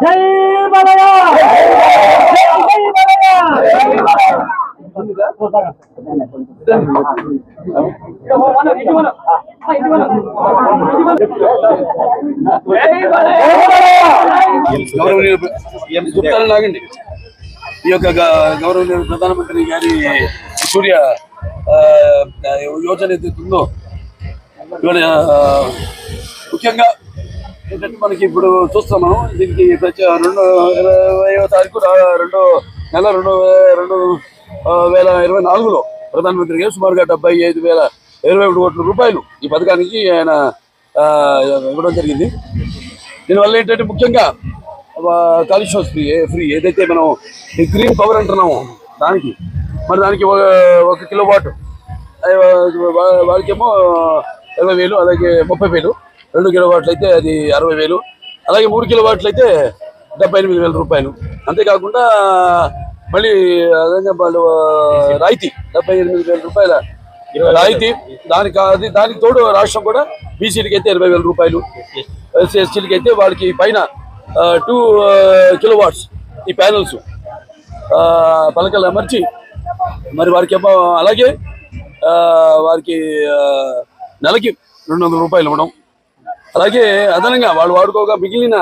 జై గుప్తాలు లాగండి. ఈ యొక్క గౌరవనీయ ప్రధానమంత్రి గారి సూర్య ఆ, యోజన ఏదైతే ఉందో ఇవాళ ముఖ్యంగా ఏంటంటే మనకి ఇప్పుడు చూస్తున్నాం దీనికి ప్రతి రెండు ఇరవైవ తారీఖు రెండు నెల రెండు రెండు వేల ఇరవై నాలుగులో ప్రధానమంత్రి గారు సుమారుగా డెబ్బై ఐదు వేల ఇరవై ఒకటి కోట్ల రూపాయలు ఈ పథకానికి ఆయన ఇవ్వడం జరిగింది. దీనివల్ల ఏంటంటే ముఖ్యంగా కాలుష్యం ఫ్రీ ఫ్రీ ఏదైతే మనం ఈ గ్రీన్ పవర్ అంటున్నామో దానికి మరి దానికి ఒక ఒక కిలో వాట్ వాళ్ళకేమో ఇరవై వేలు అలాగే ముప్పై వేలు రెండు కిలో వాట్లు అయితే అది అరవై వేలు. అలాగే మూడు కిలో వాట్లు అయితే డెబ్బై ఎనిమిది వేల రూపాయలు. అంతేకాకుండా మళ్ళీ అదే వాళ్ళు రాయితీ డెబ్బై ఎనిమిది వేల రూపాయల రాయితీ. దానికి అది దానికి తోడు రాష్ట్రం కూడా బీసీలకి అయితే ఇరవై వేల రూపాయలు. ఎస్సీ ఎస్టీలకి అయితే వాళ్ళకి పైన టూ కిలో వాట్స్ ఈ ప్యానల్స్. పలకలు అమర్చి మరి వారికి అలాగే వారికి నెలకి రెండు వందల రూపాయలు ఇవ్వడం. అలాగే అదనంగా వాళ్ళు వాడుకోగా మిగిలిన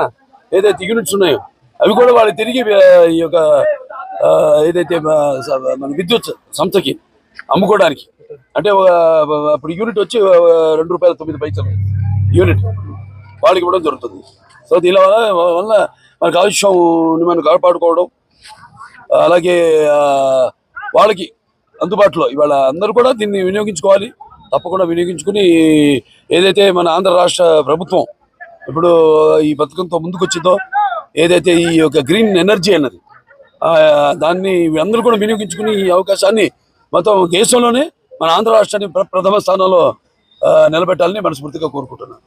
ఏదైతే యూనిట్స్ ఉన్నాయో అవి కూడా వాళ్ళు తిరిగి ఈ యొక్క ఏదైతే మన విద్యుత్ సంస్థకి అమ్ముకోవడానికి. అంటే ఒక అప్పుడు యూనిట్ వచ్చి రెండు రూపాయల తొమ్మిది పైసలు యూనిట్ వాళ్ళకి ఇవ్వడం జరుగుతుంది. సో దీని వల్ల వల్ల మన కాలుష్యం మనం కాపాడుకోవడం అలాగే వాళ్ళకి అందుబాటులో ఇవాళ అందరూ కూడా దీన్ని వినియోగించుకోవాలి. తప్పకుండా వినియోగించుకుని ఏదైతే మన ఆంధ్ర రాష్ట్ర ప్రభుత్వం ఇప్పుడు ఈ పథకంతో ముందుకు వచ్చిందో ఏదైతే ఈ యొక్క గ్రీన్ ఎనర్జీ అన్నది ఆ, దాన్ని అందరూ కూడా వినియోగించుకుని ఈ అవకాశాన్ని మొత్తం దేశంలోనే మన ఆంధ్ర రాష్ట్రాన్ని ప్ర- ప్రథమ స్థానంలో ఆ, నిలబెట్టాలని మనస్ఫూర్తిగా కోరుకుంటున్నాను.